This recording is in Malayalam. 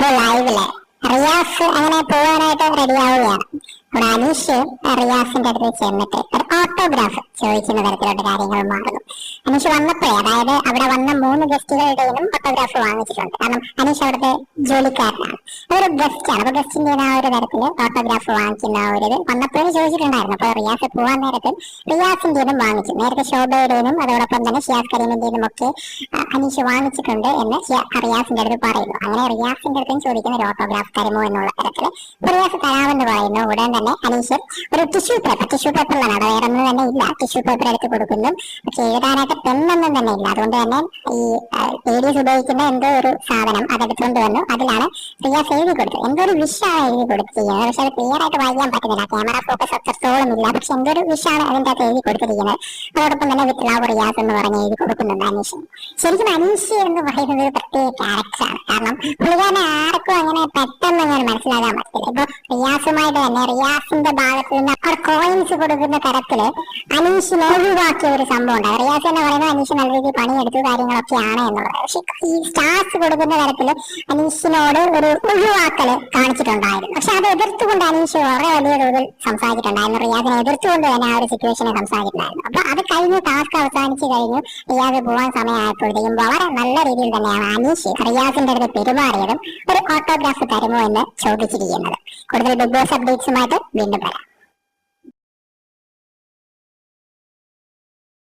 ഇപ്പൊ ലൈവിൽ റിയാസ് അങ്ങനെ പോകാനായിട്ട് റെഡി ആവുകയാണ്. അനീഷ് റിയാസിന്റെ അടുത്ത് ചെന്നിട്ട് ഒരു ഓട്ടോഗ്രാഫ് ചോദിക്കുന്ന തരത്തിലോട്ട് കാര്യങ്ങൾ മാറുന്നു. അനീഷ് വന്നപ്പോഴേ അതായത് അവിടെ വന്ന മൂന്ന് ഗസ്റ്റുകളുടെയും ഓട്ടോഗ്രാഫ് വാങ്ങിച്ചിട്ടുണ്ട്. കാരണം അനീഷ് അവിടുത്തെ ജോലിക്കാരനാണ്. അതൊരു ഗസ്റ്റ് ആണ്. അപ്പൊ ഗസ്റ്റിന്റെ ആ ഒരു തരത്തിൽ ഓട്ടോഗ്രാഫ് വാങ്ങിക്കുന്ന ഒരു ഇത് വന്നപ്പോഴും ചോദിച്ചിട്ടുണ്ടായിരുന്നു. അപ്പൊ റിയാസ് പോവാൻ നേരത്തിൽ റിയാസിന്റേതും വാങ്ങിച്ചു. നേരത്തെ ശോഭയുടേതും അതോടൊപ്പം തന്നെ ഷിയാസ് കരീമിന്റേതും ഒക്കെ അനീഷ് വാങ്ങിച്ചിട്ടുണ്ട് എന്ന് റിയാസിന്റെ അടുത്ത് പറയുന്നു. അങ്ങനെ റിയാസിന്റെ അടുത്തും ചോദിക്കുന്ന ഒരു ഓട്ടോഗ്രാഫ് തരുമോ എന്നുള്ള തരത്തിൽ റിയാസ് തരാമെന്ന് പറയുന്നു. ഉടൻ തന്നെ അനീഷ്. ഒരു ടിഷ്യൂ പേപ്പർ ടിഷ്യൂ പേപ്പറിലാണ് വേറെ ഒന്നും തന്നെ ഇല്ല. ടിഷ്യൂ പേപ്പർ എടുത്ത് കൊടുക്കുന്നു. പക്ഷെ എഴുതാനായിട്ട് പെണ്ണൊന്നും തന്നെ ഇല്ല. അതുകൊണ്ട് തന്നെ ഈ ലേഡീസ് ഉപയോഗിക്കുന്ന എന്തോ ഒരു സാധനം അതെടുത്തുകൊണ്ട് വന്നു. അതിലാണ് പ്രിയ എഴുതി കൊടുത്തത്. എന്തോ ഒരു വിഷാണ് എഴുതി കൊടുത്തിരിക്കുന്നത്. പക്ഷെ അത് ക്ലിയർ ആയിട്ട് വായിക്കാൻ പറ്റുന്നില്ല. ക്യാമറ ഫോക്കസ് അത്രത്തോളം ഇല്ല. പക്ഷെ എന്തോ ഒരു വിഷാണ് അതിന്റെ അകത്ത് എഴുതി കൊടുത്തിരിക്കുന്നത്. അതോടൊപ്പം തന്നെ വിത്ത് ലവ് റിയാസ് എന്ന് പറഞ്ഞ് എഴുതി കൊടുക്കുന്നുണ്ട് അനീഷ്. ശരിക്കും അനീഷ് എന്ന് പറയുന്നത് ഒരു പ്രത്യേക ക്യാരക്ടറാണ് കാരണം പുള്ളിക്കാരനെ ആർക്കും അങ്ങനെ പെട്ടെന്ന് അങ്ങനെ മനസ്സിലാക്കാൻ പറ്റില്ല. ഇപ്പൊ റിയാസുമായിട്ട് തന്നെ റിയാസിന്റെ ഭാഗത്ത് നിന്ന് അവർ കോയിൻസ് കൊടുക്കുന്ന തരത്തിൽ അനീഷിനെ ഒഴിവാക്കിയ ഒരു സംഭവം ഉണ്ട് റിയാസ് എന്ന് പറയുന്നത് അനീഷ് നല്ല രീതിയിൽ പണിയെടുത്തു കാര്യങ്ങളൊക്കെയാണ് എന്നുള്ളത്. പക്ഷെ ഈ സ്റ്റാർസ് കൊടുക്കുന്ന തരത്തിൽ അനീഷിനോട് ഒരു ഒഴിവാക്കൽ കാണിച്ചിട്ടുണ്ടായിരുന്നു. പക്ഷെ അത് എതിർത്തുകൊണ്ട് അനീഷ് വളരെ വലിയ തോതിൽ സംസാരിച്ചിട്ടുണ്ടായിരുന്നു. റിയാസിനെ എതിർത്തുകൊണ്ട് തന്നെ ആ ഒരു സിറ്റുവേഷനെ സംസാരിച്ചിട്ടുണ്ടായിരുന്നു. അപ്പൊ അത് കഴിഞ്ഞ് ടാസ്ക് അവസാനിച്ചു കഴിഞ്ഞു റിയാസ് പോകാൻ സമയമായപ്പോഴത്തേക്കും വളരെ നല്ല രീതിയിൽ തന്നെയാണ് അനീഷ് റിയാസിന്റെ അടുത്ത് പെരുമാറിയതും ഒരു ഓട്ടോഗ്രാഫ് തരുമോ എന്ന് ചോദിച്ചിരിക്കുന്നത് കൂടുതൽ ബിഗ് ബോസ് അപ്ഡേറ്റ്സുമായിട്ട് വീണ്ടും വരാം.